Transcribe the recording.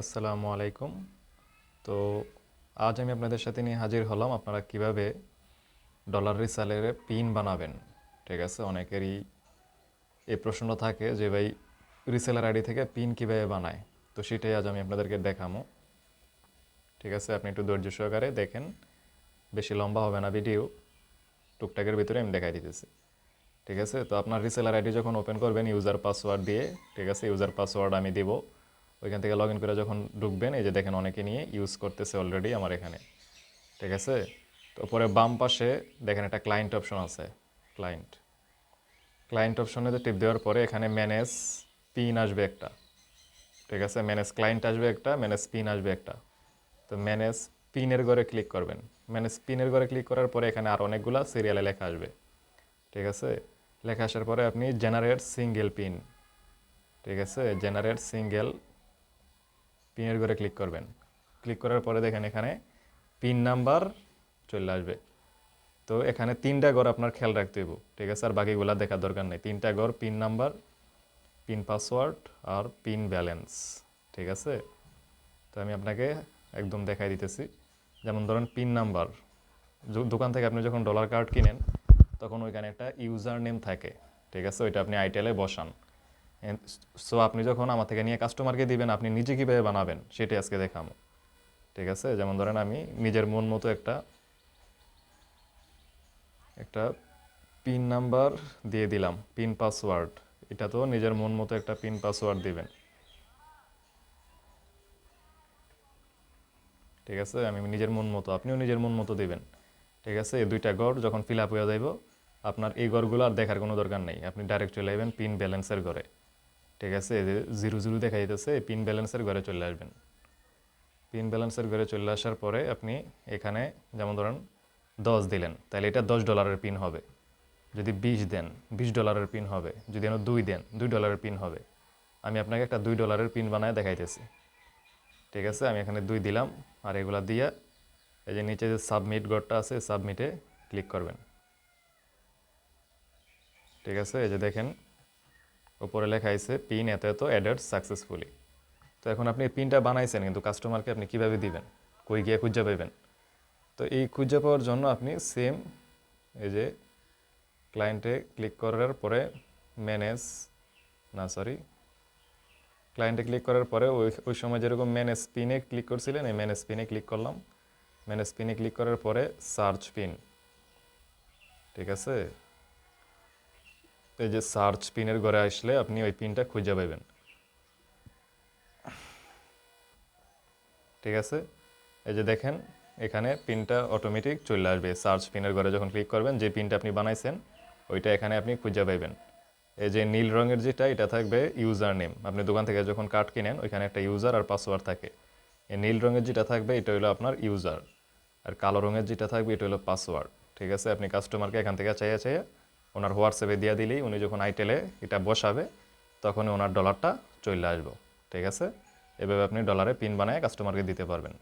আসসালামু আলাইকুম। তো আজ আমি আপনাদের সাথে নিয়ে হাজির হলাম আপনারা কীভাবে ডলার রিসালের পিন বানাবেন, ঠিক আছে? অনেকেরই এই প্রশ্ন থাকে যে, ভাই, রিসেলার আইডি থেকে পিন কীভাবে বানায়? তো সেটাই আজ আমি আপনাদেরকে দেখামো, ঠিক আছে? আপনি একটু ধৈর্য সহকারে দেখেন। বেশি লম্বা হবে না ভিডিও, টুকটাকের ভিতরে আমি দেখাই দিতেছি, ঠিক আছে? তো আপনার রিসেলার আইডি যখন ওপেন করবেন, ইউজার পাসওয়ার্ড দিয়ে, ঠিক আছে? ইউজার পাসওয়ার্ড আমি দিব। ওইখান থেকে লগ ইন করে যখন ঢুকবেন, এই যে দেখেন অনেকে নিয়ে ইউজ করতেছে অলরেডি আমার এখানে। ঠিক আছে? তো পরে বাম পাশে দেখেন একটা ক্লায়েন্ট অপশন আছে। ক্লায়েন্ট ক্লায়েন্ট অপশনে টিপ দেওয়ার পরে এখানে ম্যানেজ পিন আসবে একটা। ঠিক আছে? ম্যানেজ ক্লায়েন্ট আসবে একটা ম্যানেজ পিন আসবে একটা। তো ম্যানেজ পিনের ঘরে ক্লিক করবেন। ম্যানেজ পিনের ঘরে ক্লিক করার পরে এখানে আর অনেকগুলা সিরিয়ালে লেখা আসবে। ঠিক আছে? লেখা আসার পরে আপনি জেনারেট সিঙ্গেল পিন ঠিক আছে? জেনারেট সিঙ্গেল পিনের ঘরে ক্লিক করবেন। ক্লিক করার পরে দেখেন এখানে পিন নাম্বার চলে আসবে। তো এখানে তিনটা ঘর আপনার খেয়াল রাখতে হইব। ঠিক আছে, আর বাকিগুলা দেখার দরকার নেই। তিনটা ঘর পিন নাম্বার পিন পাসওয়ার্ড আর পিন ব্যালেন্স ঠিক আছে? তো আমি আপনাকে একদম দেখাই দিতেছি। যেমন ধরেন পিন নাম্বার দোকান থেকে আপনি যখন ডলার কার্ড কিনেন, তখন ওইখানে একটা ইউজার নেম থাকে। ঠিক আছে? ওইটা আপনি আইটেলে বসান। সো আপনি যখন আমার থেকে নিয়ে কাস্টমারকে দিবেন, আপনি নিজে কীভাবে বানাবেন, সেটাই আজকে দেখাবো। ঠিক আছে? যেমন ধরেন আমি নিজের মন মতো একটা একটা পিন নাম্বার দিয়ে দিলাম পিন পাসওয়ার্ড এটা তো নিজের মন মতো একটা পিন পাসওয়ার্ড দিবেন। ঠিক আছে? আমি নিজের মন মতো, আপনিও নিজের মন মতো দিবেন। ঠিক আছে? এই দুইটা গড় যখন ফিল আপ হয়ে যাইব, আপনার এই গড়গুলো আর দেখার কোনো দরকার নেই। আপনি ডাইরেক্ট চলে যাবেন পিন ব্যালেন্সের ঘরে ঠিক আছে? জিরো জিরো দেখা যেতেছে পিন ব্যালেন্সের ঘরে চলে আসবেন। পিন ব্যালেন্সের ঘরে চলে আসার পরে আপনি এখানে যেমন ধরেন দশ দিলেন, তাহলে এটা দশ ডলারের পিন হবে। যদি বিশ দেন, বিশ ডলারের পিন হবে। যদি এনে দুই দেন, দুই ডলারের পিন হবে। আমি আপনাকে একটা দুই ডলারের পিন বানায় দেখাইতেছি। ঠিক আছে? আমি এখানে দুই দিলাম, আর এগুলা দিয়ে এই যে নিচে যে সাবমিট গড়টা আছে সাবমিটে ক্লিক করবেন। ঠিক আছে? এই যে দেখেন উপরে লেখা আছে, পিন এত এত অ্যাডার সাকসেসফুলি তো এখন আপনি পিনটা বানাইছেন, কিন্তু কাস্টমারকে আপনি কীভাবে দিবেন? কই গিয়ে খুঁজে পাইবেন? তো এই খুঁজে পাওয়ার জন্য আপনি সেম এই যে ক্লায়েন্টে ক্লিক করার পরে ম্যানেজ না সরি ক্লায়েন্টে ক্লিক করার পরে ওই ওই সময় যেরকম ম্যানেজ পিনে ক্লিক করছিলেন, এই ম্যানেজ পিনে ক্লিক করলাম। ম্যানেজ পিনে ক্লিক করার পরে সার্চ পিন ঠিক আছে? এই যে সার্চ পিনের ঘরে আসলে আপনি ওই পিনটা খুঁজে পাবেন। ঠিক আছে? এই যে দেখেন, এখানে পিনটা অটোমেটিক চলে আসবে। সার্চ পিনের ঘরে যখন ক্লিক করবেন, যে পিনটা আপনি বানাইছেন, ওইটা এখানে আপনি খুঁজে পাইবেন এই যে নীল রঙের যেটা, এটা থাকবে ইউজার নেম আপনি দোকান থেকে যখন কার্ড কিনেন, ওইখানে একটা ইউজার আর পাসওয়ার্ড থাকে। এই নীল রঙের যেটা থাকবে, এটা হলো আপনার ইউজার আর কালো রঙের যেটা থাকবে, এটা হলো পাসওয়ার্ড ঠিক আছে? আপনি কাস্টমারকে এখান থেকে চাইয়া চাইয়া ওনার হোয়াটসঅ্যাপে দিয়ে দিলেই উনি যখন আইটেলে এটা বসাবে তখন ওনার ডলারটা চলে আসব, ঠিক আছে? এভাবে আপনি ডলারে পিন বানায় কাস্টমারকে দিতে পারবেন।